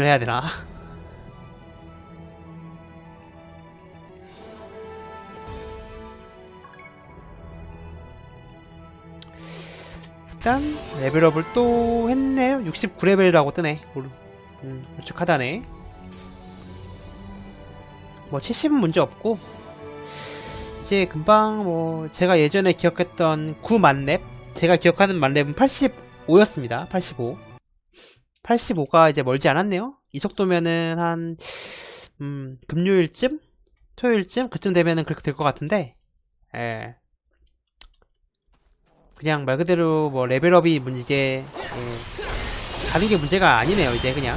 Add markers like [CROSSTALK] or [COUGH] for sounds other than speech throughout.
해야 되나? [LAUGHS] 일단 레벨업을 또 했네요. 69레벨이라고 뜨네. 음, 우측하다네. 뭐 70은 문제 없고 이제 금방 뭐 제가 예전에 기억했던 9 만렙 제가 기억하는 만렙은 85였습니다. 85. 85가 이제 멀지 않았네요. 이 속도면은 한 음, 금요일쯤, 토요일쯤 그쯤 되면은 그렇게 될 것 같은데, 예. 그냥 말 그대로 뭐 레벨업이 문제, 예. 가는 게 문제가 아니네요. 이제 그냥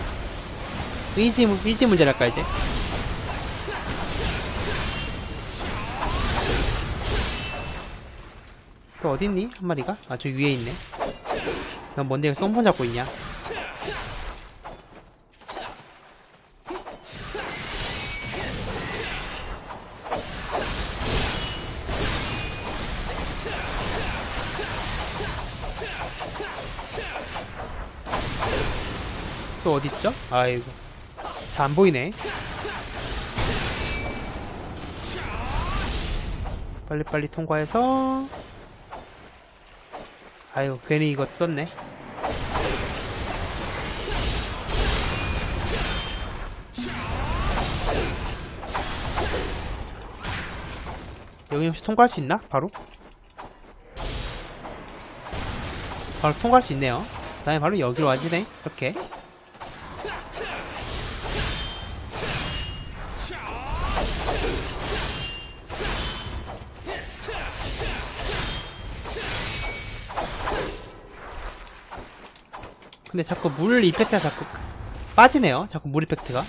의지 문- 의지 문제랄까 이제. 또 어디 있니? 한 마리가? 아, 저 위에 있네. 넌 뭔데 똥폰 잡고 있냐? 또 어디 있죠? 아이고. 잘 안 보이네. 빨리빨리 통과해서 아유 괜히 이거 썼네 여기 혹시 통과할 수 있나? 바로? 바로 통과할 수 있네요 그 다음에 바로 여기로 와지네 이렇게 근데 자꾸 물 이펙트가 자꾸 빠지네요. 자꾸 물 이펙트가.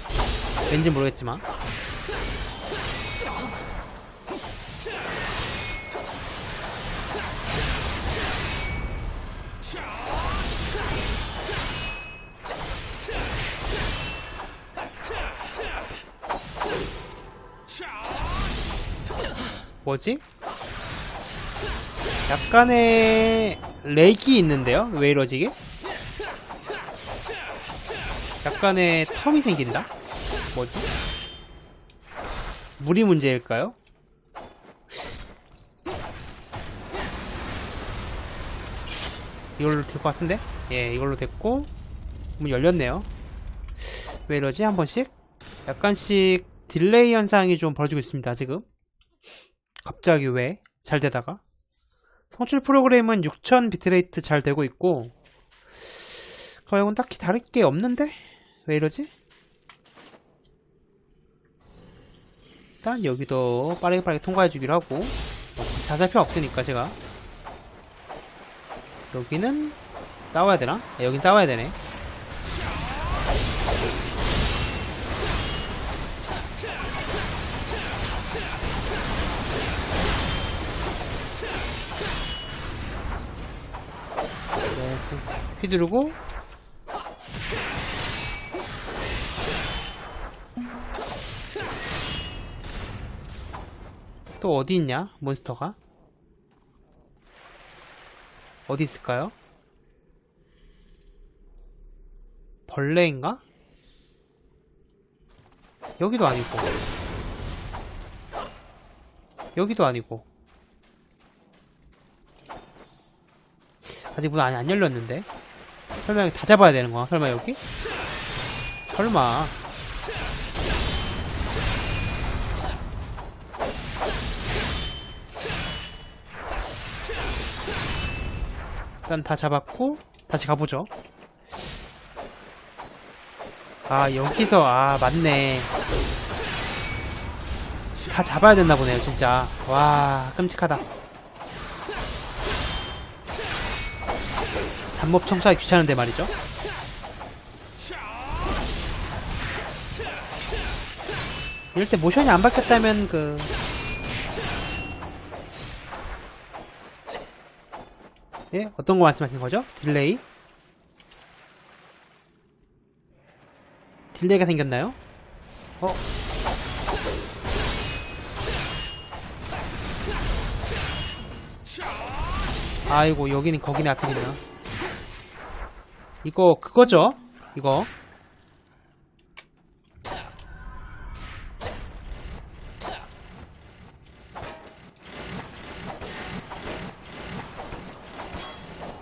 왠지 모르겠지만. 뭐지? 약간의 렉이 있는데요? 왜 이러지 이게? 약간의 텀이 생긴다? 뭐지? 물이 문제일까요? 이걸로 될 것 같은데? 예, 이걸로 됐고 문 열렸네요 왜 이러지? 한 번씩? 약간씩 딜레이 현상이 좀 벌어지고 있습니다 지금 갑자기 왜? 잘 되다가 송출 프로그램은 6000 비트레이트 잘 되고 있고 가격은 딱히 다를 게 없는데? 왜 이러지? 일단 여기도 빠르게 빠르게 통과해 주기로 하고 다 살 필요 없으니까 제가 여기는 싸워야 되나? 아, 여긴 싸워야 되네 네, 휘두르고. 또 어디 있냐? 몬스터가? 어디 있을까요? 벌레인가? 여기도 아니고. 여기도 아니고. 아직 문 아니 안 열렸는데 설마 다 잡아야 되는 거야? 설마 여기? 설마. 일단 다 잡았고 다시 가보죠. 아 여기서 아 맞네. 다 잡아야 됐나 보네요 진짜. 와 끔찍하다 잡몹 청소하기 귀찮은데 말이죠 이럴 때 모션이 안 바뀌었다면 그 예? 어떤 거 말씀하시는 거죠? 딜레이? 딜레이가 생겼나요? 어? 아이고 여기는 거기네 앞이구나 이거 그거죠? 이거?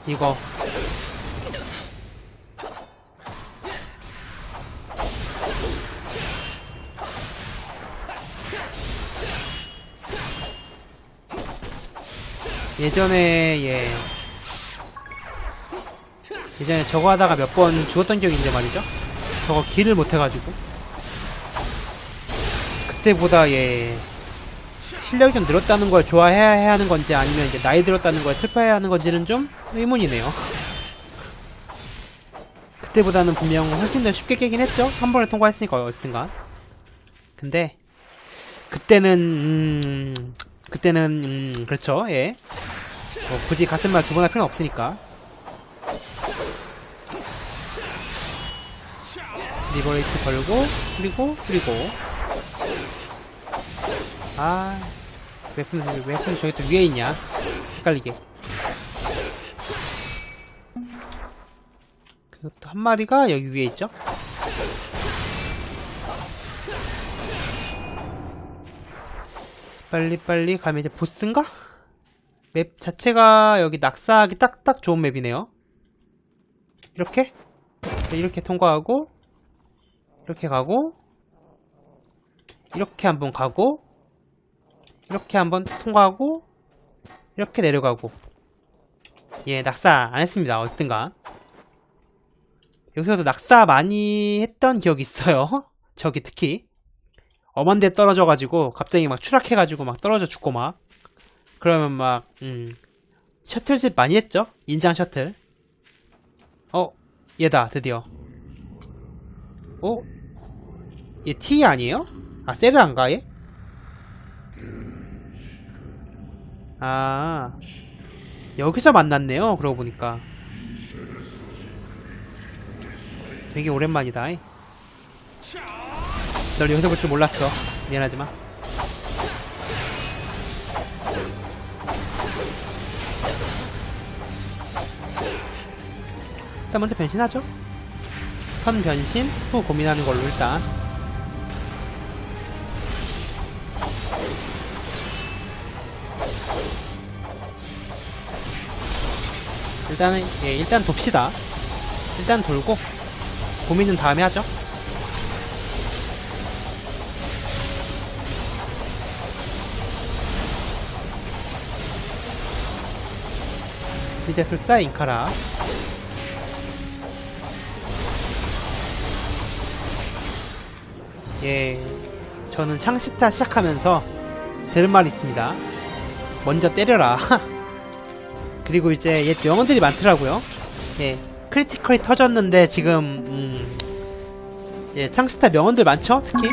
이거. 예전에 예. 예전에 저거 하다가 몇 번 죽었던 기억이 있는데 말이죠 저거 길을 못 해가지고 그때보다 예 실력이 좀 늘었다는 걸 좋아해야 해야 하는 건지 아니면 이제 나이 들었다는 걸 슬퍼해야 하는 건지는 좀 의문이네요. 그때보다는 분명 훨씬 더 쉽게 깨긴 했죠. 한 번에 통과했으니까 어쨌든가. 근데 그때는 음, 그때는 음, 그렇죠. 예. 뭐 굳이 같은 말 두 번 할 필요는 없으니까. 리버레이트 걸고 그리고 그리고. 아 웨폰 웨폰 저기 또 위에 있냐? 헷갈리게. 또한 마리가 여기 위에 있죠? 빨리빨리 가면 이제 보스인가? 맵 자체가 여기 낙사하기 딱딱 좋은 맵이네요. 이렇게? 네, 이렇게 통과하고 이렇게 가고 이렇게 한번 가고 이렇게 한번 통과하고 이렇게 내려가고. 예 낙사 안 했습니다 어쨌든가. 여기서도 낙사 많이 했던 기억이 있어요. [LAUGHS] 저기 특히. 엄한 데 떨어져가지고 갑자기 막 추락해가지고 막 떨어져 죽고 막. 그러면 막 음, 셔틀집 많이 했죠? 인장 셔틀. 어 얘다 드디어. 어? 얘 T 아니에요? 아 세르안가 얘? 아 여기서 만났네요 그러고 보니까 되게 오랜만이다 이. 널 여기서 볼 줄 몰랐어 미안하지만 일단 먼저 변신하죠 선 변신 후 고민하는 걸로 일단 일단은 예, 일단 돕시다. 일단 돌고 고민은 다음에 하죠. 이제 술사 인카라 예 저는 창시타 시작하면서 들은 말이 있습니다 먼저 때려라 [LAUGHS] 그리고 이제 옛 명언들이 많더라고요. 예, 크리티컬이 터졌는데 지금 음, 예, 창스타 명언들 많죠? 특히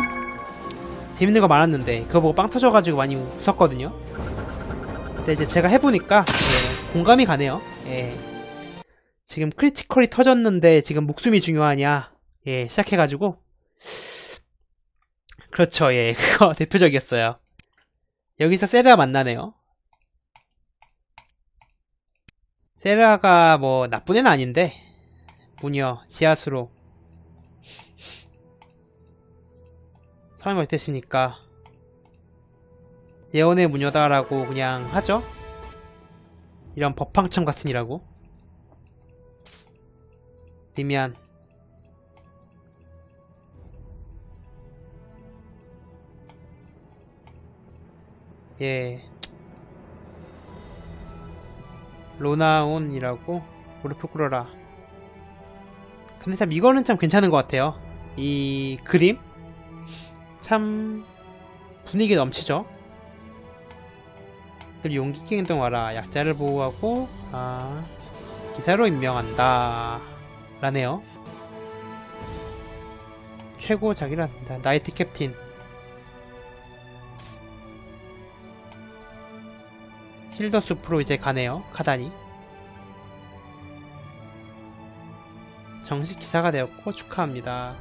재밌는 거 많았는데 그거 보고 빵 터져가지고 많이 웃었거든요. 근데 이제 제가 해보니까 예, 공감이 가네요. 예, 지금 크리티컬이 터졌는데 지금 목숨이 중요하냐? 예, 시작해가지고 그렇죠. 예, [LAUGHS] 그거 대표적이었어요. 여기서 세르아 만나네요. 세라가 뭐 나쁜 애는 아닌데. 무녀 지하수로. 설명 어땠습니까? 예언의 무녀다라고 그냥 하죠? 이런 법팡청 같으니라고. 리미안. 예 로나온이라고 무릎을 꿇어라. 근데 참 이거는 참 괜찮은 것 같아요. 이 그림? 참 분위기 넘치죠? 그리고 용기기 행동 와라. 약자를 보호하고 아 기사로 임명한다. 라네요. 최고 자기란다. 나이트 캡틴 힐더 숲으로 이제 가네요. 카단이. 정식 기사가 되었고 축하합니다.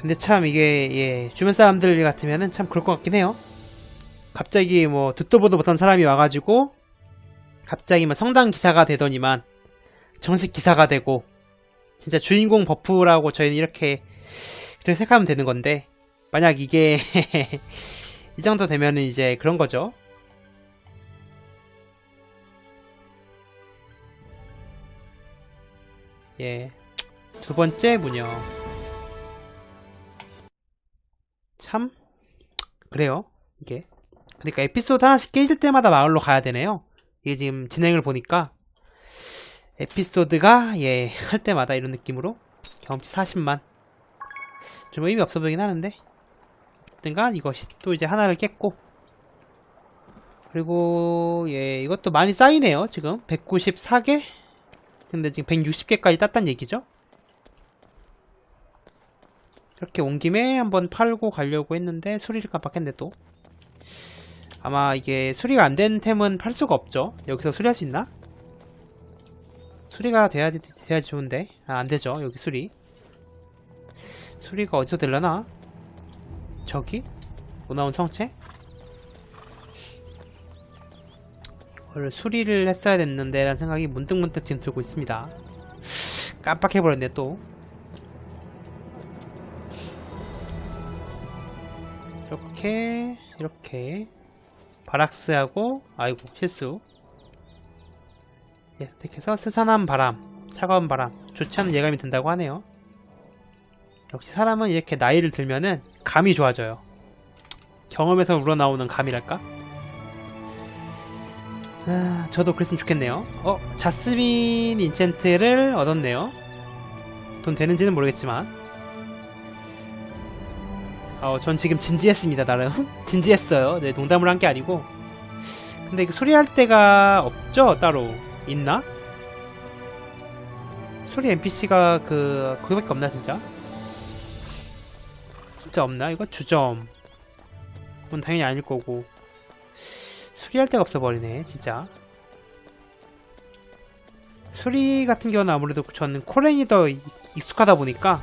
근데 참 이게 예, 주변 사람들 같으면은 참 그럴 것 같긴 해요. 갑자기 뭐 듣도 보도 못한 사람이 와가지고 갑자기 뭐 성당 기사가 되더니만 정식 기사가 되고 진짜 주인공 버프라고 저희는 이렇게 그렇게 생각하면 되는 건데 만약 이게 [LAUGHS] 이 정도 되면은 이제 그런 거죠. 예. 두 번째 문요. 참 그래요. 이게. 그러니까 에피소드 하나씩 깨질 때마다 마을로 가야 되네요. 이게 지금 진행을 보니까 에피소드가 [LAUGHS] 예 할 때마다 이런 느낌으로 경험치 40만 좀 의미 없어 보이긴 하는데 어떤간 이것이 또 이제 하나를 깼고. 그리고, 예, 이것도 많이 쌓이네요, 지금. 194개? 근데 지금 160개까지 땄단 얘기죠? 이렇게 온 김에 한번 팔고 가려고 했는데 수리를 깜빡했네 또 아마 이게 수리가 안 된 템은 팔 수가 없죠 여기서 수리할 수 있나? 수리가 돼야지, 돼야지 좋은데 아 안되죠 여기 수리 수리가 어디서 되려나? 저기? 못 나온 성체? 이걸 수리를 했어야 됐는데 라는 생각이 문득문득 지금 들고 있습니다. 깜빡해버렸네 또. 이렇게 이렇게. 바락스하고 아이고 실수. 예, 선택해서 스산한 바람 차가운 바람. 좋지 않은 예감이 든다고 하네요 역시 사람은 이렇게 나이를 들면은 감이 좋아져요 경험에서 우러나오는 감이랄까 아, 저도 그랬으면 좋겠네요 어 자스민 인챈트를 얻었네요 돈 되는지는 모르겠지만 어, 전 지금 진지했습니다, 나름. [LAUGHS] 진지했어요. 네, 농담을 한 게 아니고. 근데 이거 수리할 데가 없죠, 따로. 있나? 수리 NPC가 그, 거기밖에 없나, 진짜? 진짜 없나? 이거 주점. 그건 당연히 아닐 거고. 수리할 데가 없어버리네, 진짜. 수리 같은 경우는 아무래도 저는 코렌이 더 익숙하다 보니까,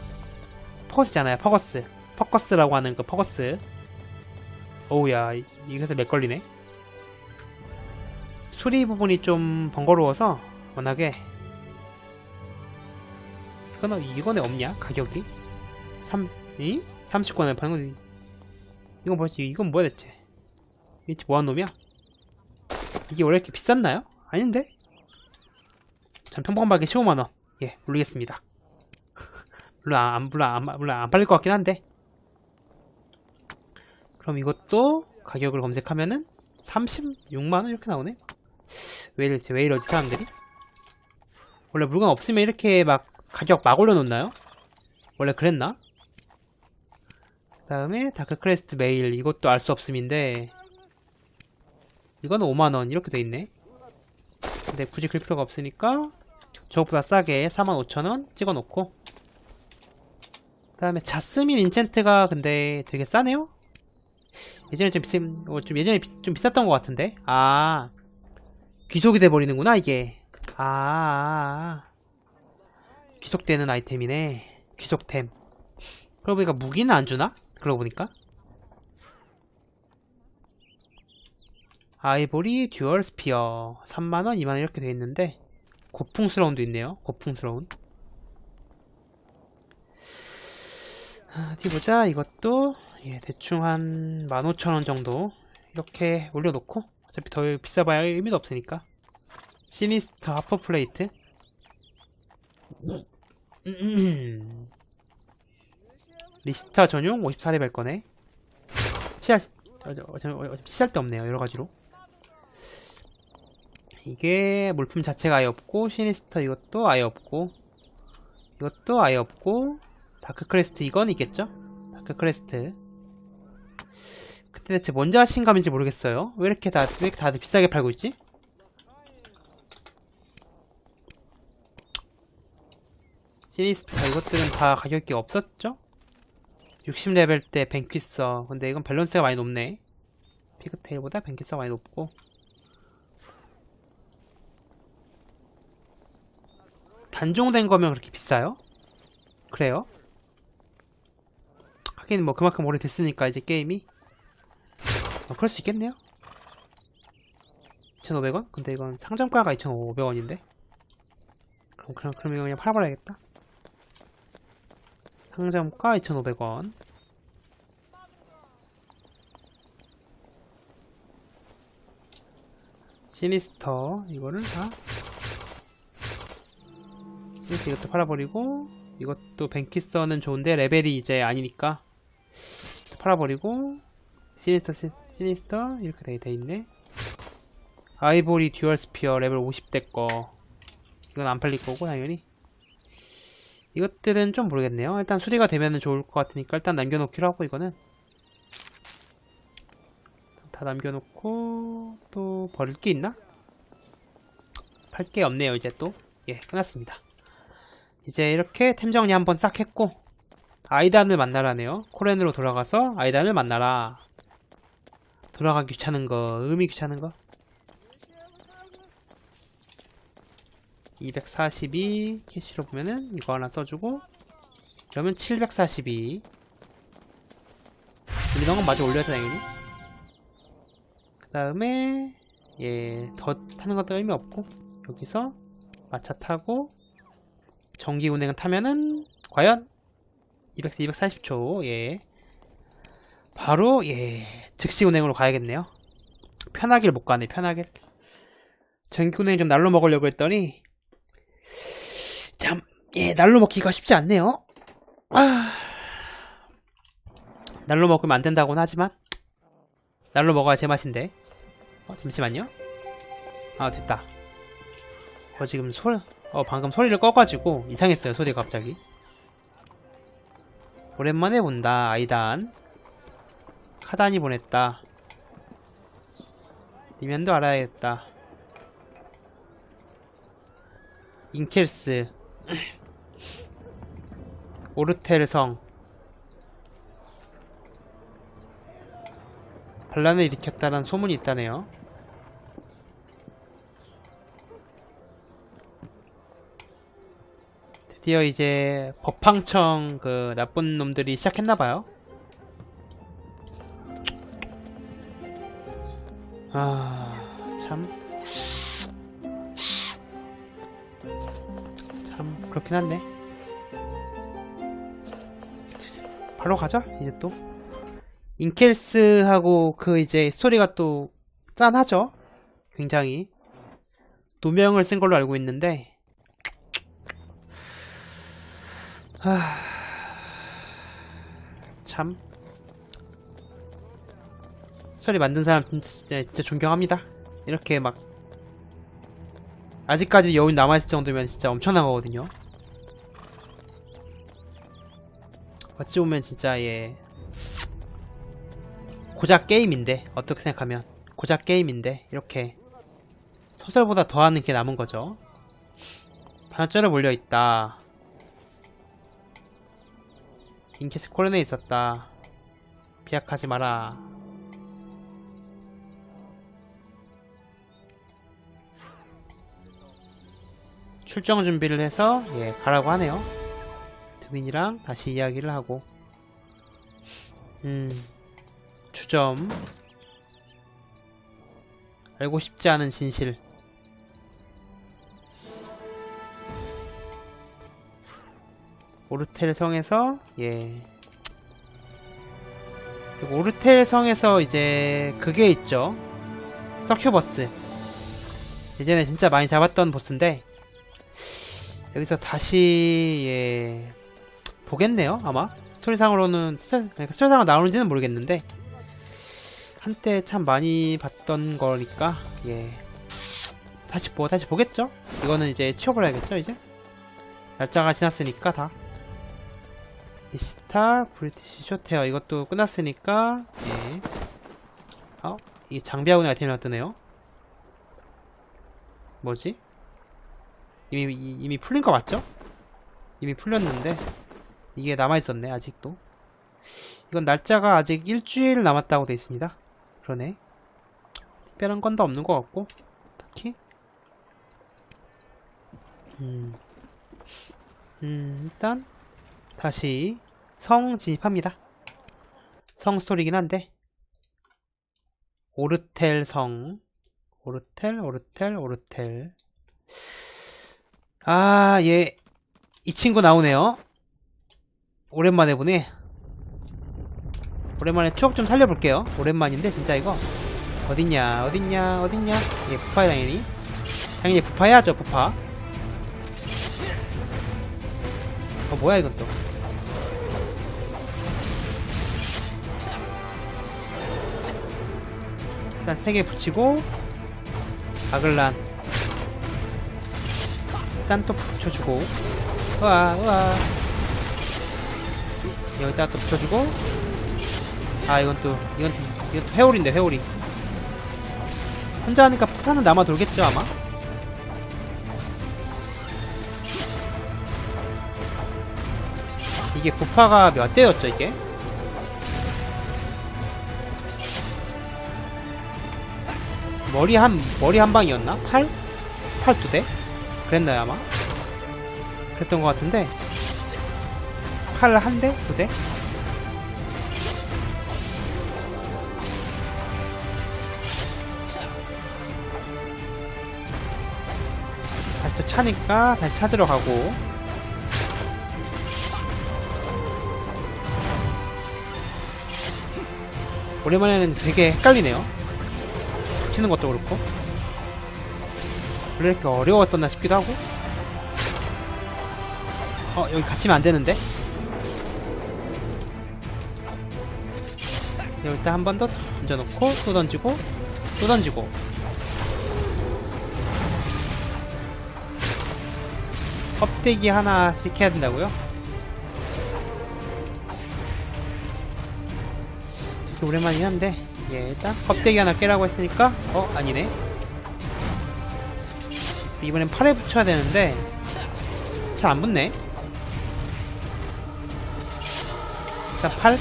퍼거스잖아요, 퍼거스. 퍼커스라고 하는 그 퍼거스 어우야 이것에 맥걸리네 수리 부분이 좀 번거로워서 워낙에 이건 이건에 없냐 가격이 3 이? 30권에 파는 거 이건 뭐지 이건 뭐야 대체 이게 뭐한 놈이야 이게 원래 이렇게 비쌌나요? 아닌데 전 평범하게 15만원 예 올리겠습니다 [LAUGHS] 물론 안, 물론 안, 물론 안 팔릴 것 같긴 한데 그럼 이것도 가격을 검색하면은 36만원 이렇게 나오네? 왜 이러지? 왜 이러지 사람들이? 원래 물건 없으면 이렇게 막 가격 막 올려놓나요? 원래 그랬나? 그 다음에 다크크레스트 메일 이것도 알 수 없음인데 이거는 5만원 이렇게 돼있네 근데 굳이 그럴 필요가 없으니까 저것보다 싸게 45,000원 찍어놓고 그 다음에 자스민 인챈트가 근데 되게 싸네요? 예전에 좀 비싸, 어, 좀 예전에 비, 좀 비쌌던 것 같은데? 아, 귀속이 돼버리는구나, 이게. 아. 귀속되는 아이템이네. 귀속템. 그러고 보니까 무기는 안 주나? 그러고 보니까. 아이보리 듀얼 스피어. 3만원, 2만원 이렇게 돼 있는데, 고풍스러운도 있네요. 고풍스러운. 아, 어디 보자. 이것도 예, 대충 한 15,000원 정도 이렇게 올려놓고 어차피 더 비싸봐야 의미도 없으니까 시니스터 하퍼 플레이트 [CLEARS THROAT] 리스타 전용 54레벨 거네 시할 어, 어, 시할 데 없네요 여러가지로 이게 물품 자체가 아예 없고 시니스터 이것도 아예 없고 이것도 아예 없고 다크크레스트 이건 있겠죠? 다크크레스트 그때 대체 뭔 자신감인지 모르겠어요. 왜 이렇게 다, 왜 이렇게 다들 비싸게 팔고 있지? 시리스타 이것들은 다 가격이 없었죠? 60레벨 때 벤퀴서 근데 이건 밸런스가 많이 높네. 피그테일보다 벤퀴서가 많이 높고. 단종된 거면 그렇게 비싸요? 그래요? 하긴 뭐 그만큼 오래됐으니까 이제 게임이? 어, 그럴 수 있겠네요. 2,500원? 근데 이건 상점가가 2,500원인데? 그럼, 그럼, 그럼 이거 그냥 팔아버려야겠다 상점가 2,500원. 시니스터 이거를 다. 이렇게 이것도 팔아버리고 이것도 벤키서는 좋은데 레벨이 이제 아니니까. 팔아버리고 시니스터 시, 시니스터 이렇게 돼, 돼 있네. 아이보리 듀얼 스피어 레벨 50대 거. 이건 안 팔릴 거고 당연히 이것들은 좀 모르겠네요. 일단 수리가 되면 좋을 것 같으니까 일단 남겨놓기로 하고 이거는. 다 남겨놓고 또 버릴 게 있나? 팔 게 없네요 이제 또. 예 끝났습니다. 이제 이렇게 템 정리 한번 싹 했고 아이단을 만나라네요. 코렌으로 돌아가서 아이단을 만나라. 돌아가기 귀찮은 거 의미 귀찮은 거 242 캐시로 보면은 이거 하나 써주고 그러면 742 이런 건 마저 올려야 돼 당연히 그 다음에 예더 타는 것도 의미 없고 여기서 마차 타고 전기 운행을 타면은 과연 200, 240초 예. 바로 예 즉시 운행으로 가야겠네요. 편하길 못 가네 편하길 전기 운행 좀 날로 먹으려고 했더니 참 예 날로 먹기가 쉽지 않네요. 아. 날로 먹으면 안 된다고는 하지만 날로 먹어야 제맛인데. 어 잠시만요. 아 됐다. 어 지금 소리 어 방금 소리를 꺼가지고 이상했어요 소리가 갑자기. 오랜만에 본다 아이단. 카단이 보냈다. 이면도 알아야겠다. 인켈스 오르텔 성 반란을 일으켰다는 소문이 있다네요 드디어 이제 법황청 그 나쁜 놈들이 시작했나봐요. 아, 참. 그렇긴 한데. 바로 가자, 이제 또. 인켈스하고 그 이제 스토리가 또 짠하죠? 굉장히. 노명을 쓴 걸로 알고 있는데, 하... 참 스토리 만든 사람 진짜, 진짜 존경합니다 이렇게 막 아직까지 여운 남아있을 정도면 진짜 엄청난 거거든요 어찌 보면 진짜 예 고작 게임인데 어떻게 생각하면 고작 게임인데 이렇게 소설보다 더하는 게 남은 거죠 반절을 몰려있다 인캐스 코른에 있었다. 비약하지 마라. 출정 준비를 해서 예 가라고 하네요. 두민이랑 다시 이야기를 하고. 음 주점. 알고 싶지 않은 진실. 오르텔 성에서 예. 오르텔 성에서 이제 그게 있죠. 서큐버스. 예전에 진짜 많이 잡았던 보스인데 여기서 다시 예 보겠네요 아마 스토리상으로는 스토리, 그러니까 스토리상으로 나오는지는 모르겠는데 한때 참 많이 봤던 거니까 예 다시 보 다시 보겠죠 이거는 이제 치워버려야겠죠 이제 날짜가 지났으니까 다 이스타 브리티시 쇼테어 이것도 끝났으니까 예. 어? 이게 장비하고 아이템이 나뜨네요 뭐지? 이미 이- 이미 풀린 거 맞죠? 이미 풀렸는데 이게 남아있었네 아직도. 이건 날짜가 아직 일주일 남았다고 돼 있습니다. 그러네. 특별한 건 더 없는 것 같고 딱히. 음, 음 일단 다시 성 진입합니다. 성 스토리긴 한데. 오르텔 성. 오르텔 오르텔 오르텔. 아얘 이 친구 나오네요. 오랜만에 보네. 오랜만에 추억 좀 살려볼게요. 오랜만인데 진짜 이거. 어딨냐 어딨냐 어딨냐? 예 부파야 당연히. 당연히 부파해야죠 부파. 어 뭐야 이건 또. 일단 세개 붙이고 아글란. 일단 또 붙여주고. 우와 우와 여기다 또 붙여주고 아 이건 또 이건 이건 또 회오리인데 회오리 혼자 하니까 폭탄은 남아 돌겠죠 아마 이게 부파가 몇 대였죠 이게 머리 한 머리 한 방이었나? 팔? 팔 두 대? 그랬나요 아마? 그랬던 것 같은데 팔한 대? 두 대? 다시 또 차니까 다시 찾으러 가고. 오랜만에는 되게 헷갈리네요. 치는 것도 그렇고. 원래 이렇게 어려웠었나 싶기도 하고. 어 여기 갇히면 안 되는데 여기다 한번 더 던져놓고 또 던지고 또 던지고. 껍데기 하나씩 해야 된다고요? 되게 오랜만이긴 한데 예 일단 껍데기 하나 깨라고 했으니까 어 아니네. 이번엔 팔에 붙여야 되는데 잘 안 붙네. 일단 팔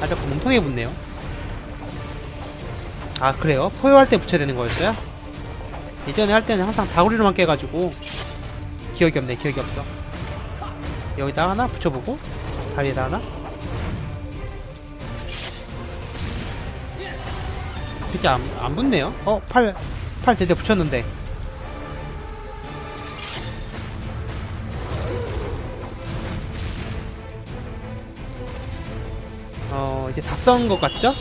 아, 자꾸 몸통에 붙네요. 아, 그래요? 포효할 때 붙여야 되는 거였어요? 예전에 할 때는 항상 다구리로만 깨가지고, 기억이 없네, 기억이 없어. 여기다 하나 붙여보고, 다리에다 하나. 되게 안, 안 붙네요? 어, 팔, 팔 대대 붙였는데. 이제 다썬것 같죠?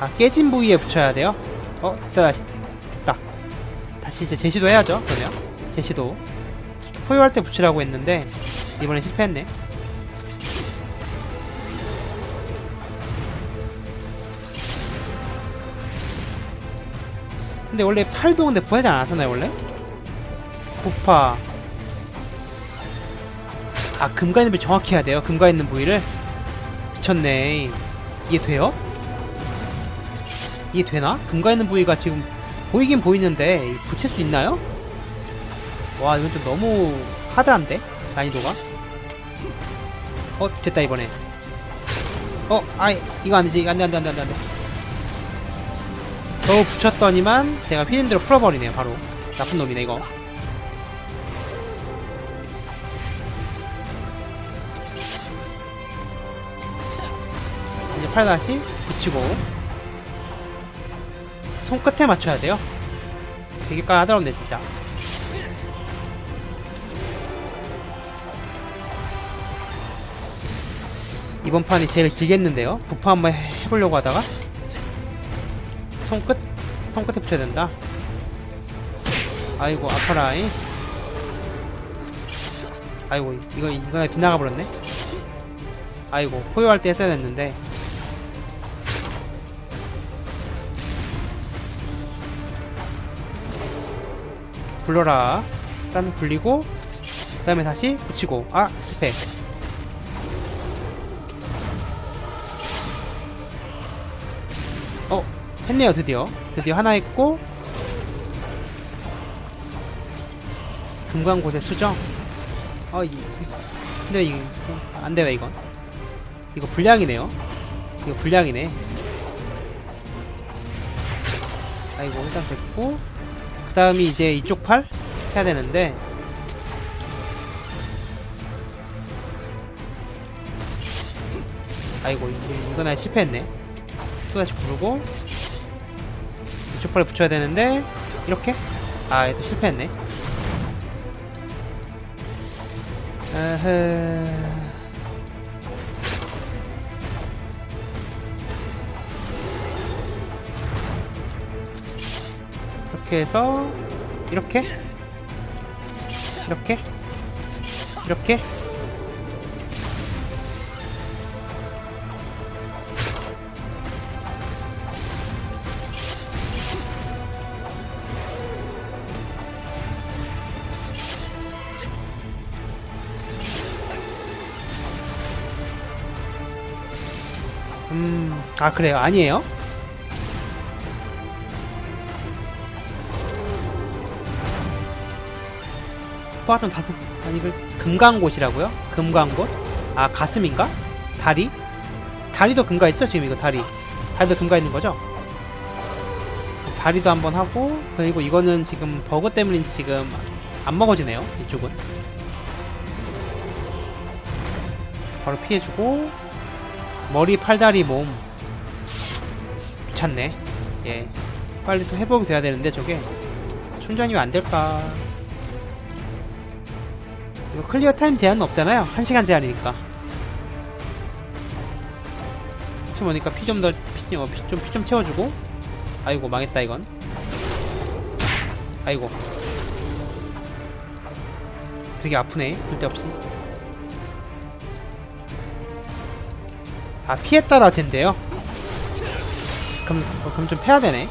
아, 깨진 부위에 붙여야 돼요? 어, 됐다, 다시. 됐다. 다시 이제 재시도 해야죠, 그러면. 재시도. 포효할 때 붙이라고 했는데, 이번엔 실패했네. 근데 원래 팔도 근데 부하지 않았었나요, 원래? 부파. 아, 금가 있는 부위 정확히 해야 돼요. 금가 있는 부위를. 미쳤네. 이해 돼요? 이해 되나? 금가 있는 부위가 지금 보이긴 보이는데 붙일 수 있나요? 와 이건 좀 너무 하드한데? 난이도가? 어 됐다 이번에 어 아이 이거 안되지 안돼 안돼 안돼 안돼 겨우 붙였더니만 제가 휘는대로 풀어버리네요 바로 나쁜 놈이네 이거 팔 다시 붙이고 손끝에 맞춰야 돼요. 되게 까다롭네 진짜. 이번 판이 제일 길겠는데요? 부파 한번 해- 해보려고 하다가 손끝 손끝에 붙여야 된다. 아이고 아파라이. 아이고 이거 이거에 빗나가 버렸네. 아이고 포효할 때 했어야 됐는데 굴러라. 일단 굴리고 그 다음에 다시 붙이고. 아 실패. 어 했네요 드디어. 드디어 하나 했고 금광곳의 수정. 어 이, 이- 근데 이거 안돼요 이건. 이거 불량이네요. 이거 불량이네. 아이고 일단 됐고. 그 다음이 이제 이쪽 팔 해야 되는데. 아이고 이- 이거 나 실패했네. 또다시 부르고. 이쪽 팔에 붙여야 되는데 이렇게? 아 얘도 실패했네. 에헤... 이렇게 해서 이렇게 이렇게 이렇게 음, 아, 그래요? 아니에요? 포화좀 다섯, 아니, 그, 금강곳이라고요? 금강곳? 아, 가슴인가? 다리? 다리도 금가있죠? 지금 이거 다리. 다리도 금가있는 거죠? 다리도 한번 하고, 그리고 이거는 지금 버그 때문인지 지금 안 먹어지네요. 이쪽은. 바로 피해주고, 머리, 팔다리, 몸. 귀찮네. 예. 빨리 또 회복이 돼야 되는데, 저게. 충전이 왜안 될까? 이거 클리어 타임 제한은 없잖아요. 1시간 제한이니까. 혹시 모르니까 피 좀 더, 피 좀, 어, 피 좀, 피 좀 채워주고. 아이고, 망했다, 이건. 아이고. 되게 아프네, 쓸데없이. 아, 피에 따라 잰대요? 그럼, 어, 그럼 좀 패야 되네.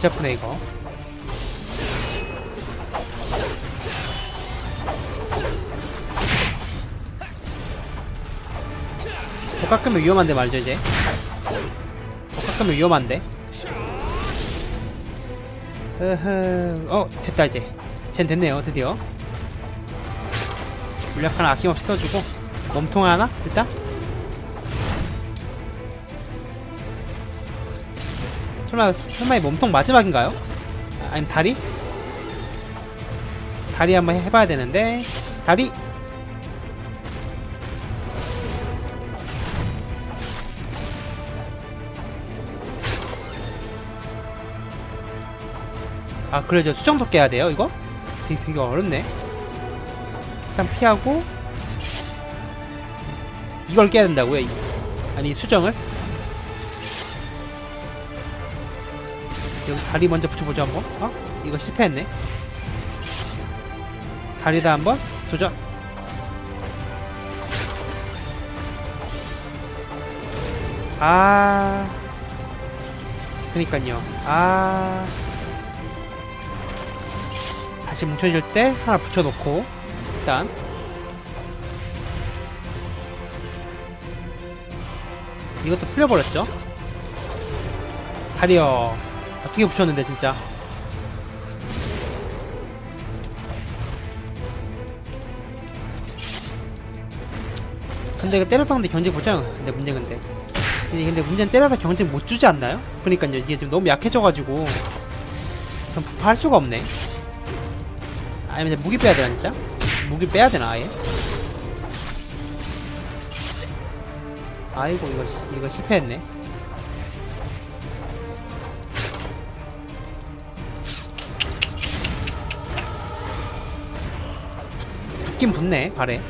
골치 아프네, 이거. 더 깎으면 위험한데 말죠, 이제. 더 깎으면 위험한데. 으흐, 어, 됐다, 이제. 쟨 됐네요, 드디어. 물약 하나 아낌없이 써주고. 몸통 하나? 일단? 설마, 설마 이 몸통 마지막인가요? 아, 아니면 다리? 다리 한번 해- 해봐야 되는데. 다리! 아, 그래, 저 수정도 깨야 돼요, 이거? 되게, 되게 어렵네. 일단 피하고. 이걸 깨야 된다고요? 이- 아니, 수정을? 여기 다리 먼저 붙여보자 한번. 어? 이거 실패했네. 다리다 한번 도전 아. 그니까요. 아. 다시 뭉쳐질 때 하나 붙여놓고 일단. 이것도 풀려버렸죠? 다리요 어떻게 붙였는데 진짜. 근데 이거 때렸었는데 경쟁 보자 근데 문제 근데. 근데, 근데 문제는 때려서 경쟁 못 주지 않나요? 그러니까요. 이게 좀 너무 약해져가지고. 전 부파할 수가 없네. 아니면 무기 빼야 되나 진짜? 무기 빼야 되나 아예? 아이고 이거 시- 이거 실패했네 붙긴 붙네 발에